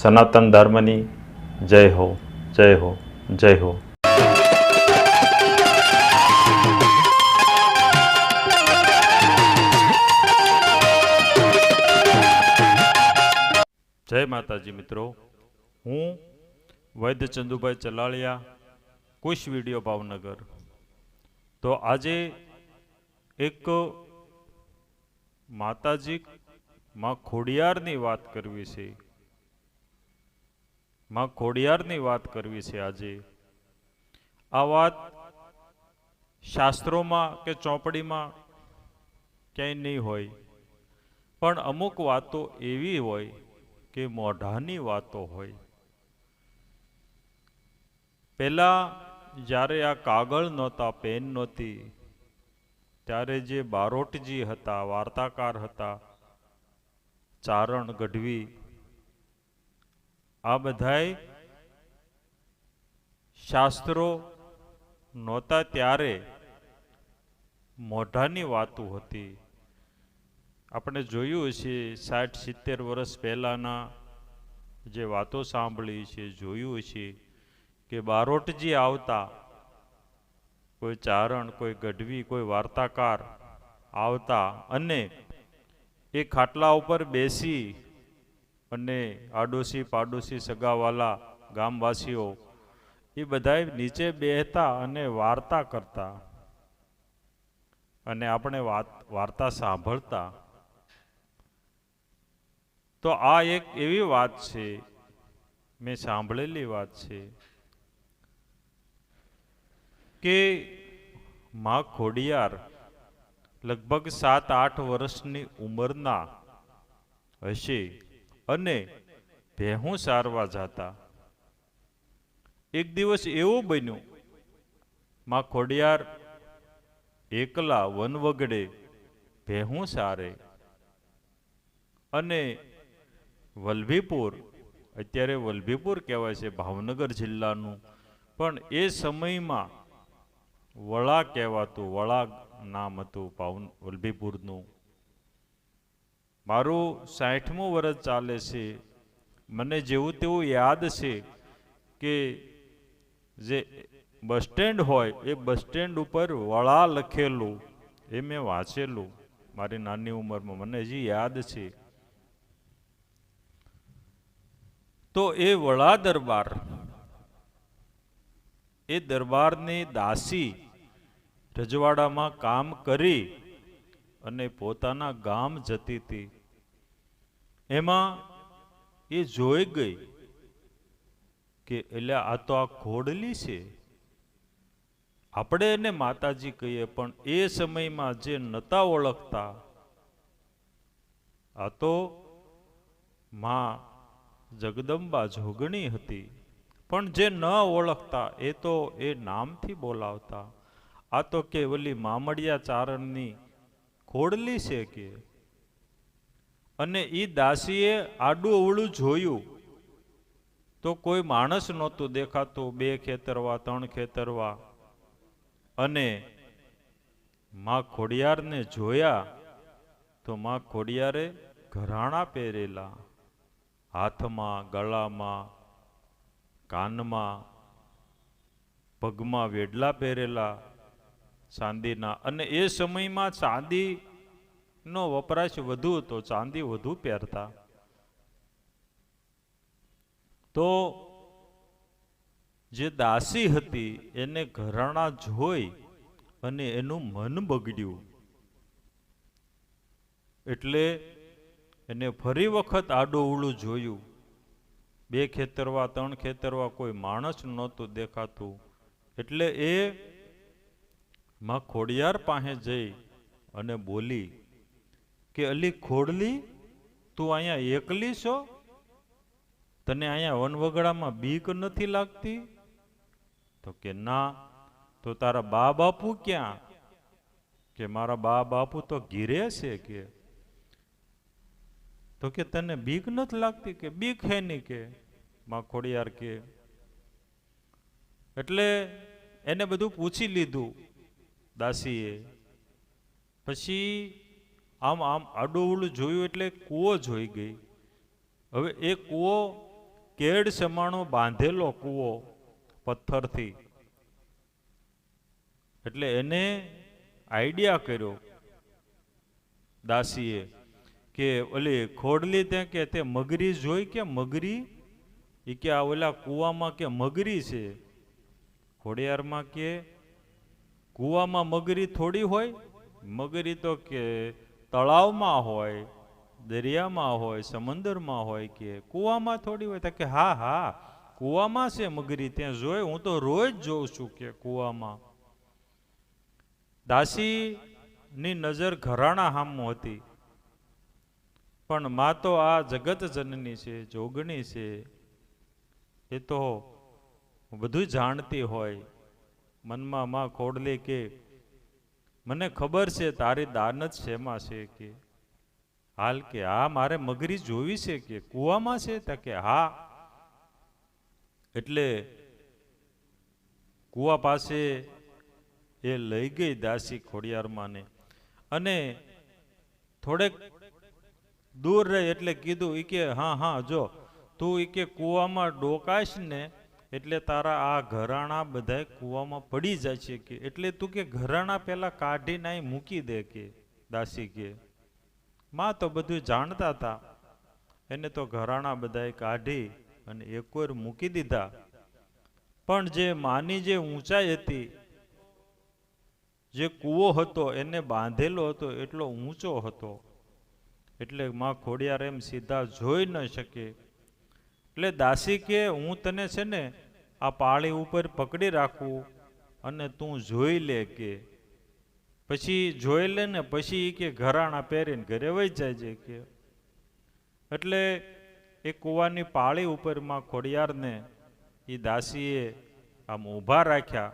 સનાતન ધર્મની જય હો જય હો જય હો. જય માતાજી મિત્રો. હું વૈદ્ય ચંદુભાઈ ચલાળિયા, કુશ વીડિયો ભાવનગર. તો આજે એક માતાજી માં ખોડિયારની વાત કરવી છે. માં ખોડિયારની વાત કરવી છે આજે. આ વાત શાસ્ત્રોમાં કે ચોપડીમાં ક્યાંય નહીં હોય. પણ અમુક વાતો એવી હોય કે મોઢાની વાતો હોય. પહેલાં જ્યારે આ કાગળ નહોતા, પેન નહોતી, ત્યારે જે બારોટજી હતા, વાર્તાકાર હતા, ચારણ ગઢવી આ બધાય શાસ્ત્રો નહોતા ત્યારે મોઢાની વાતો હતી. આપણે જોયું છે સાઠ સિત્તેર વર્ષ પહેલાંના જે વાતો સાંભળી છે, જોયું છે કે બારોટજી આવતા, કોઈ ચારણ, કોઈ ગઢવી, કોઈ વાર્તાકાર આવતા અને એ ખાટલા ઉપર બેસી અને આડોશી પાડોશી સગાવાલા, ગામવાસીઓ, એ બધાએ નીચે બેહતા અને વાર્તા કરતા. અને આપણે વાત, વાર્તા સાંભળતા. તો આ એક એવી વાત છે, મેં સાંભળેલી વાત છે, કે માં ખોડિયાર લગભગ સાત આઠ વર્ષની ઉંમરના હશે. અને ભેહું સારવા જતા. એક દિવસ એવું બન્યું, માં ખોડિયાર, એકલા વન વગડે ભેહું સારે. અને વલભીપુર, અત્યારે વલભીપુર કહેવાય છે ભાવનગર જિલ્લાનું, પણ એ સમયમાં વળા કહેવાતું, વળા નામ હતું ભાવ, વલભીપુરનું. મારું સાઠમું વર્ષ ચાલે છે. મને જેવું તેવું યાદ છે કે જે બસ સ્ટેન્ડ હોય એ બસ સ્ટેન્ડ ઉપર વળા લખેલું, એ મેં વાંચેલું મારી નાની ઉંમરમાં. મને હજી યાદ છે. તો એ વડા દરબાર, એ દરબારની દાસી રજવાડામાં કામ કરી અને પોતાના ગામ જતી હતી. એમાં એ જોઈ ગઈ કે એટલે આ તો આ ખોડલી છે. આપણે એને માતાજી કહીએ, પણ એ સમયમાં જે નતા ઓળખતા, આ તો માં જગદંબા જોગણી હતી. પણ જે ન ઓળખતા, એ તો એ નામથી બોલાવતા. આ તો કે ઓલી મામડિયા ચારણની ખોડલી છે કે? અને એ દાસીએ આડું અવળું જોયું. તો કોઈ માણસ નહોતું દેખાતું, બે ખેતરવા, ત્રણ ખેતરવા. અને માં ખોડિયારને જોયા તો માં ખોડિયારે ઘરાણા પહેરેલા. હાથમાં, ગળામાં, કાનમાં, પગમાં વેડલા પહેરેલા. ચાંદીના. અને એ સમયમાં ચાંદીનો વપરાશ વધુ હતો. ચાંદી વધુ પહેરતા. તો જે દાસી હતી, એને ઘરાણા જોઈ અને એનું મન બગડ્યું. એટલે એને ફરી વખત આડું જોયું. બે ખેતરવા, ત્રણ ખેતરવા કોઈ માણસ નહોતું દેખાતું. એટલે એ માં ખોડિયાર પાસે જઈ અને બોલી કે, અલી ખોડલી, તું અહીંયા એકલી છો? તને અહીંયા વનવગડામાં બીક નથી લાગતી? તો કે, ના. તો તારા બા બાપુ ક્યાં? કે, મારા બા બાપુ તો ઘીરે છે કે. તો કે, તને બીક નથી લાગતી કે? બીક હે નહીં કે, માં ખોડિયાર કે. એટલે એને બધું પૂછી લીધું. દાસીએ. પછી આમ આમ આડોવડું જોયું એટલે કૂવો જોઈ ગઈ. હવે એ કૂવો કેડ સમાણો બાંધેલો કૂવો પથ્થરથી. એટલે એને આઈડિયા કર્યો દાસીએ કે ઓલી ખોડલી તે કે તે મગરી જોઈ કે મગરી? એ કે આ ઓલા કૂવામાં કે મગરી છે? ખોડિયારમાં કે કૂવામાં મગરી થોડી હોય? મગરી તો કે તળાવમાં હોય, દરિયામાં હોય, સમંદરમાં હોય કે કૂવામાં થોડી હોય. તો કે હા હા, કૂવામાં છે મગરી, ત્યાં જોઈ હું તો રોજ જોઉં છું કે કૂવામાં. દાસીની નજર ઘરાણા હામું હતી. પણ માં તો આ જગત જનની છે જોગણી છે. એ તો બધું જાણતી હોય. મનમાં માં ખોડલી કે, મને ખબર છે તારી દાનત શેમાં છે કે? હાલ કે હા મારે મગરી જોવી છે કે? કૂવામાં છે તો કે હા? એટલે કૂવા પાસે એ લઈ ગઈ દાસી ખોડિયારમાંને અને થોડેક દૂર રહી એટલે કીધું એ કે, હા હા, જો, તું ઈ કે કૂવામાં ડોકાશ ને એટલે તારા આ ઘરાણા બધા કૂવામાં પડી જાય છે કે? એટલે તું કે ઘરાણા પેલા કાઢીને અહીં મૂકી દે કે, દાસી કે? માં તો બધું જાણતા હતા. એને તો ઘરાણા બધાએ કાઢી અને એકવાર મૂકી દીધા. પણ જે માની જે ઊંચાઈ હતી, જે કૂવો હતો, એને બાંધેલો હતો, એટલો ઊંચો હતો. એટલે માં ખોડિયાર એમ સીધા જોઈ ન શકે. એટલે દાસી કે હું તને છે ને આ પાળી ઉપર પકડી રાખું અને તું જોઈ લે કે. પછી જોઈ લે ને પછી કે ઘરાણા પહેરીને ઘરે વહી જાય છે કે. એટલે એ કૂવાની પાળી ઉપરમાં ખોડિયારને એ દાસીએ આમ ઊભા રાખ્યા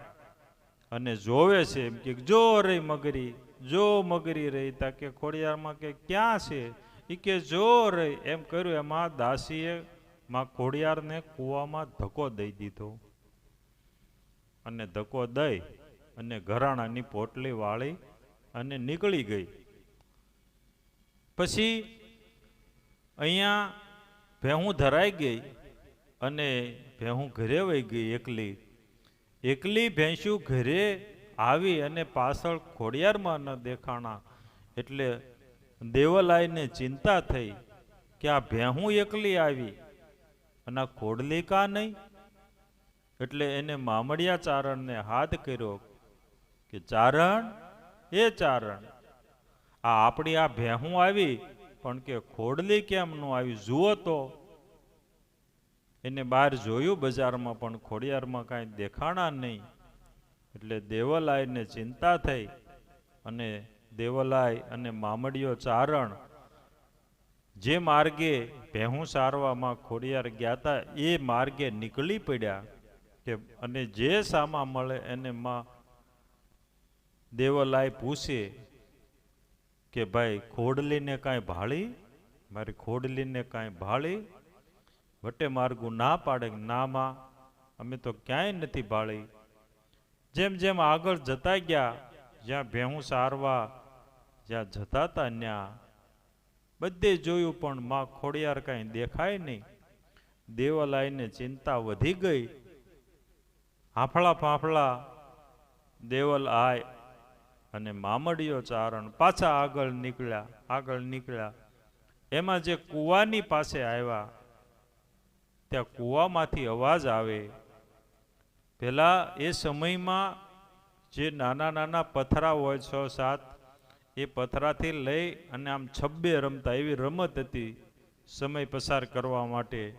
અને જોવે છે એમ કે જો રહી મગરી, જો મગરી રહી તા કે ખોડિયારમાં કે ક્યાં છે? એ કે જો રહી એમ કર્યું. એમાં દાસીએ માં ખોડિયારને કૂવામાં ધક્કો દઈ દીધો અને ધક્કો દઈ અને ઘરાણાની પોટલી વાળી અને નીકળી ગઈ. પછી અહીંયા ભેહું ધરાઈ ગઈ અને ભેહું ઘરે વહી ગઈ એકલી. એકલી ભેંસું ઘરે આવી અને પાછળ ખોડિયારમાં ન દેખાણા એટલે દેવલાઈને ચિંતા થઈ કે આ ભેહું એકલી આવી. અને આ ખોડલી કા નહીં? એટલે એને મામડિયા ચારણને હાથ કર્યો કે, ચારણ, એ ચારણ. આ આપણી આ ભેહું આવી, પણ કે ખોડલી કેમ ન આવી? જુઓ તો. એને બહાર જોયું, બજારમાં પણ ખોડિયારમાં કાંઈ દેખાણા નહીં. એટલે દેવલાયને ચિંતા થઈ અને દેવલાય અને મામડીયો ચારણ જે માર્ગે ભેહું સારવામાં ખોડિયાર ગયા હતા એ માર્ગે નીકળી પડ્યા કે અને જે સામા મળે એને માં દેવલાય પૂછે કે, ભાઈ, ખોડલીને કાંઈ ભાળી? મારી ખોડલીને કાંઈ ભાળી? વટે માર્ગું ના પાડે નામાં અમે તો ક્યાંય નથી ભાળી. જેમ જેમ આગળ જતા ગયા, જ્યાં ભેહું સારવા જ્યાં જતા હતા ત્યાં બધે જોયું પણ માં ખોડિયાર કાંઈ દેખાય નહીં. દેવલાયને ચિંતા વધી ગઈ. હાફળા ફાફળા દેવલ આય અને મામડીયો ચારણ પાછા આગળ નીકળ્યા આગળ નીકળ્યા. એમાં જે કૂવાની પાસે આવ્યા, ત્યાં કૂવામાંથી અવાજ આવે. પહેલાં એ સમયમાં જે નાના નાના પથરા હોય છ સાત એ પથરાથી લઈ અને આમ છબ્બે રમતા એવી રમત હતી સમય પસાર કરવા માટે.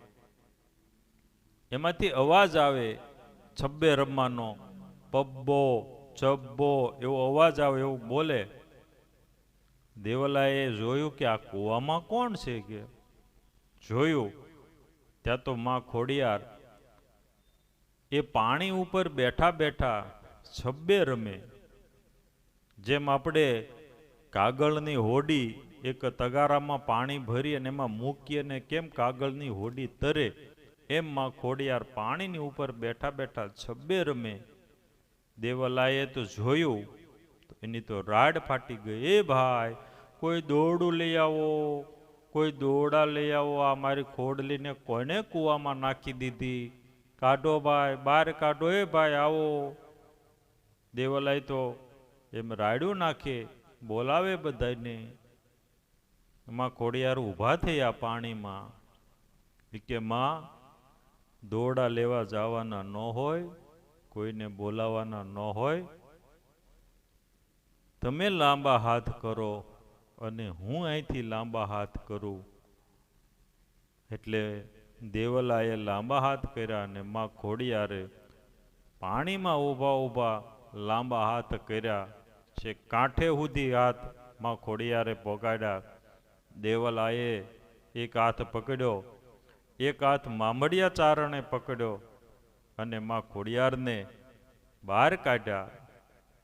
એમાંથી અવાજ આવે છબ્બે રમવાનો. પબ્બો, ચબ્બો એવો અવાજ આવે એવું બોલે. દેવલાએ જોયું કે આ કૂવામાં કોણ છે કે? જોયું. ત્યાં તો માં ખોડિયાર. એ પાણી ઉપર બેઠા બેઠા છબ્બે રમે. જેમ આપણે કાગળની હોડી એક તગારામાં પાણી ભરી અને એમાં મૂકી અને કેમ કાગળની હોડી તરે એમ માં ખોડિયાર પાણીની ઉપર બેઠા બેઠા છબ્બે રમે. દેવલાએ તો જોયું એની તો રાડ ફાટી ગઈ. એ ભાઈ, કોઈ દોરડું લઈ આવો, કોઈ દોરડા લઈ આવો, આ મારી ખોડલીને કોને કૂવામાં નાખી દીધી? કાઢો ભાઈ, બહાર કાઢો. એ ભાઈ, આવો. દેવલાય તો એમ રાડ્યું નાખે. બોલાવે બધાને એમાં ખોડિયાર ઊભા થયા પાણીમાં. કે, માં, દોરડા લેવા જવાના ન હોય, કોઈને બોલાવાના ન હોય. તમે લાંબા હાથ કરો અને હું અહીંથી લાંબા હાથ કરું. એટલે દેવલાએ લાંબા હાથ કર્યા અને માં ખોડિયારે પાણીમાં ઊભા ઊભા લાંબા હાથ કર્યા. છે, કાંઠે સુધી હાથમાં ખોડિયારે પોગાડ્યા. દેવલાએ એક હાથ પકડ્યો, એક હાથ મામડિયા ચારણે પકડ્યો અને માં ખોડિયારને બહાર કાઢ્યા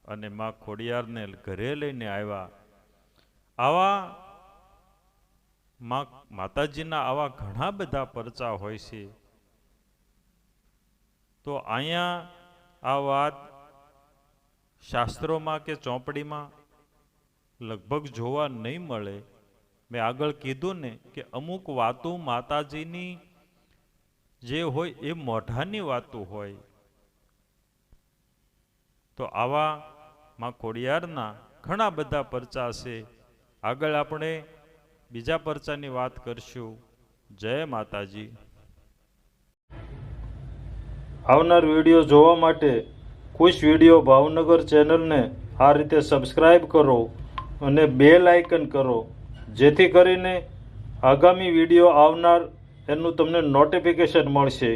અને માં ખોડિયારને ઘરે લઈને આવ્યા. આવા માં, માતાજીના આવા ઘણા બધા પરચા હોય છે. તો અહીંયા આ વાત શાસ્ત્રોમાં કે ચોપડીમાં લગભગ જોવા નહીં મળે, મેં આગળ કીધું ને કે અમુક વાતો માતાજીની જે હોય એ મોઢાની વાતો હોય. તો આવા માં ખોડિયારના ઘણા બધા પરચા છે. આગળ આપણે બીજા પરચાની વાત કરશું. જય માતાજી. આવનાર વીડિયો જોવા માટે ખુશ વીડિયો ભાવનગર ચેનલને આ રીતે સબસ્ક્રાઈબ કરો અને બેલ આઇકન કરો, જેથી કરીને આગામી વીડિયો આવનાર એનું તમને નોટિફિકેશન મળશે.